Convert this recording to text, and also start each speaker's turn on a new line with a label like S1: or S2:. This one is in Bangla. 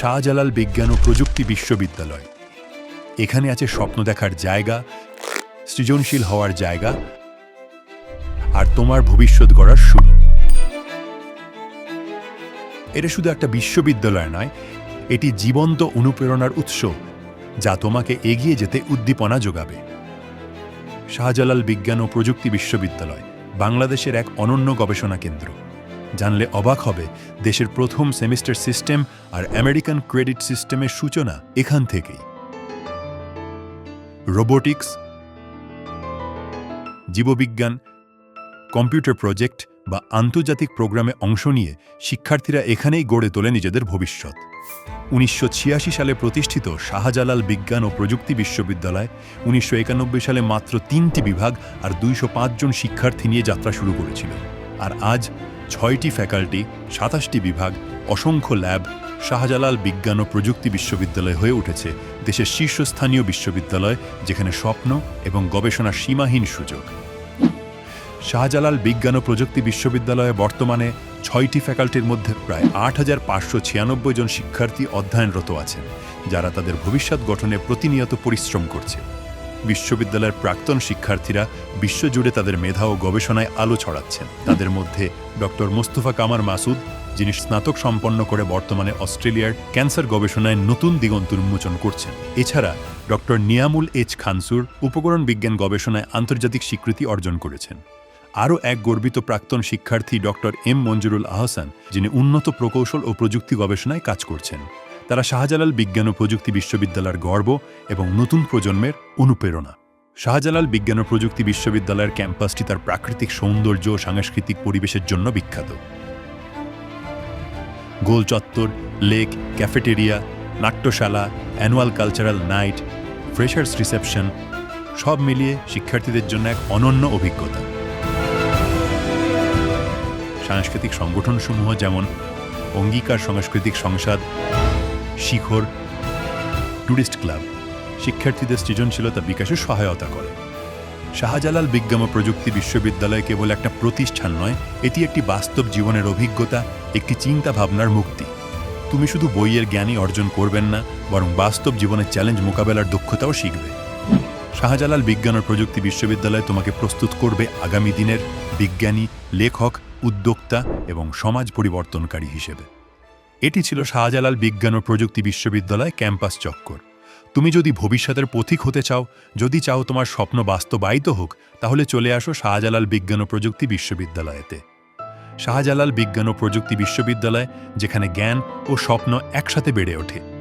S1: শাহজালাল বিজ্ঞান ও প্রযুক্তি বিশ্ববিদ্যালয়। এখানে আছে স্বপ্ন দেখার জায়গা, সৃজনশীল হওয়ার জায়গা, আর তোমার ভবিষ্যৎ গড়ার শুরু। এটা শুধু একটা বিশ্ববিদ্যালয় নয়, এটি জীবন্ত অনুপ্রেরণার উৎস, যা তোমাকে এগিয়ে যেতে উদ্দীপনা যোগাবে। শাহজালাল বিজ্ঞান ও প্রযুক্তি বিশ্ববিদ্যালয় বাংলাদেশের এক অনন্য গবেষণা কেন্দ্র। জানলে অবাক হবে দেশের প্রথম সেমিস্টার সিস্টেম আর আমেরিকান ক্রেডিট সিস্টেমের সূচনা এখান থেকেই। রোবোটিক্স, জীববিজ্ঞান, কম্পিউটার প্রজেক্ট বা আন্তর্জাতিক প্রোগ্রামে অংশ নিয়ে শিক্ষার্থীরা এখানেই গড়ে তোলে নিজেদের ভবিষ্যৎ। উনিশশো ছিয়াশি সালে প্রতিষ্ঠিত শাহজালাল বিজ্ঞান ও প্রযুক্তি বিশ্ববিদ্যালয় উনিশশো একানব্বই সালে মাত্র তিনটি বিভাগ আর দুইশো জন শিক্ষার্থী নিয়ে যাত্রা শুরু করেছিল। আর আজ ছয়টি ফ্যাকাল্টি, সাতাশটি বিভাগ, অসংখ্য ল্যাব, শাহজালাল বিজ্ঞান ও প্রযুক্তি বিশ্ববিদ্যালয় হয়ে উঠেছে, দেশের শীর্ষস্থানীয় বিশ্ববিদ্যালয়, যেখানে স্বপ্ন এবং গবেষণার সীমাহীন সুযোগ। শাহজালাল বিজ্ঞান ও প্রযুক্তি বিশ্ববিদ্যালয়ে বর্তমানে ছয়টি ফ্যাকাল্টির মধ্যে প্রায় আট হাজার পাঁচশো ছিয়ানব্বই জন শিক্ষার্থী অধ্যয়নরত আছেন, যারা তাদের ভবিষ্যৎ গঠনে প্রতিনিয়ত পরিশ্রম করছে। বিশ্ববিদ্যালয়ের প্রাক্তন শিক্ষার্থীরা বিশ্বজুড়ে তাদের মেধা ও গবেষণায় আলো ছড়াচ্ছেন। তাদের মধ্যে ডক্টর মোস্তফা কামার মাসুদ, যিনি স্নাতক সম্পন্ন করে বর্তমানে অস্ট্রেলিয়ার ক্যান্সার গবেষণায় নতুন দিগন্ত উন্মোচন করছেন। এছাড়া ডক্টর নিয়ামুল এইচ খানসুর উপকরণ বিজ্ঞান গবেষণায় আন্তর্জাতিক স্বীকৃতি অর্জন করেছেন। আরও এক গর্বিত প্রাক্তন শিক্ষার্থী ডক্টর এম মঞ্জুরুল আহসান, যিনি উন্নত প্রকৌশল ও প্রযুক্তি গবেষণায় কাজ করছেন। তারা শাহজালাল বিজ্ঞান ও প্রযুক্তি বিশ্ববিদ্যালয়ের গর্ব এবং নতুন প্রজন্মের অনুপ্রেরণা। শাহজালাল বিজ্ঞান ও প্রযুক্তি বিশ্ববিদ্যালয়ের ক্যাম্পাসটি তার প্রাকৃতিক সৌন্দর্য ও সাংস্কৃতিক পরিবেশের জন্য বিখ্যাত। গোল চত্বর, lake, cafeteria, নাট্যশালা, annual cultural night, freshers reception, সব মিলিয়ে শিক্ষার্থীদের জন্য এক অনন্য অভিজ্ঞতা। সাংস্কৃতিক সংগঠনসমূহ যেমন অঙ্গীকার সাংস্কৃতিক সংসদ শিখর ট্যুরিস্ট ক্লাব। শিক্ষার্থীদের সৃজনশীলতা বিকাশে সহায়তা করে। শাহজালাল বিজ্ঞান ও প্রযুক্তি বিশ্ববিদ্যালয় কেবল একটা প্রতিষ্ঠান নয়, এটি একটি বাস্তব জীবনের অভিজ্ঞতা, একটি চিন্তা ভাবনার মুক্তি। তুমি শুধু বইয়ের জ্ঞানই অর্জন করবেন না, বরং বাস্তব জীবনের চ্যালেঞ্জ মোকাবেলার দক্ষতাও শিখবে। শাহজালাল বিজ্ঞান ও প্রযুক্তি বিশ্ববিদ্যালয় তোমাকে প্রস্তুত করবে আগামী দিনের বিজ্ঞানী, লেখক, উদ্যোক্তা এবং সমাজ পরিবর্তনকারী হিসেবে। এটি ছিল শাহজালাল বিজ্ঞান ও প্রযুক্তি বিশ্ববিদ্যালয় ক্যাম্পাস চক্কর। তুমি যদি ভবিষ্যতের পথিক হতে চাও, যদি চাও তোমার স্বপ্ন বাস্তবায়িত হোক, তাহলে চলে আসো শাহজালাল বিজ্ঞান ও প্রযুক্তি বিশ্ববিদ্যালয়েতে। শাহজালাল বিজ্ঞান ও প্রযুক্তি বিশ্ববিদ্যালয়, যেখানে জ্ঞান ও স্বপ্ন একসাথে বেড়ে ওঠে।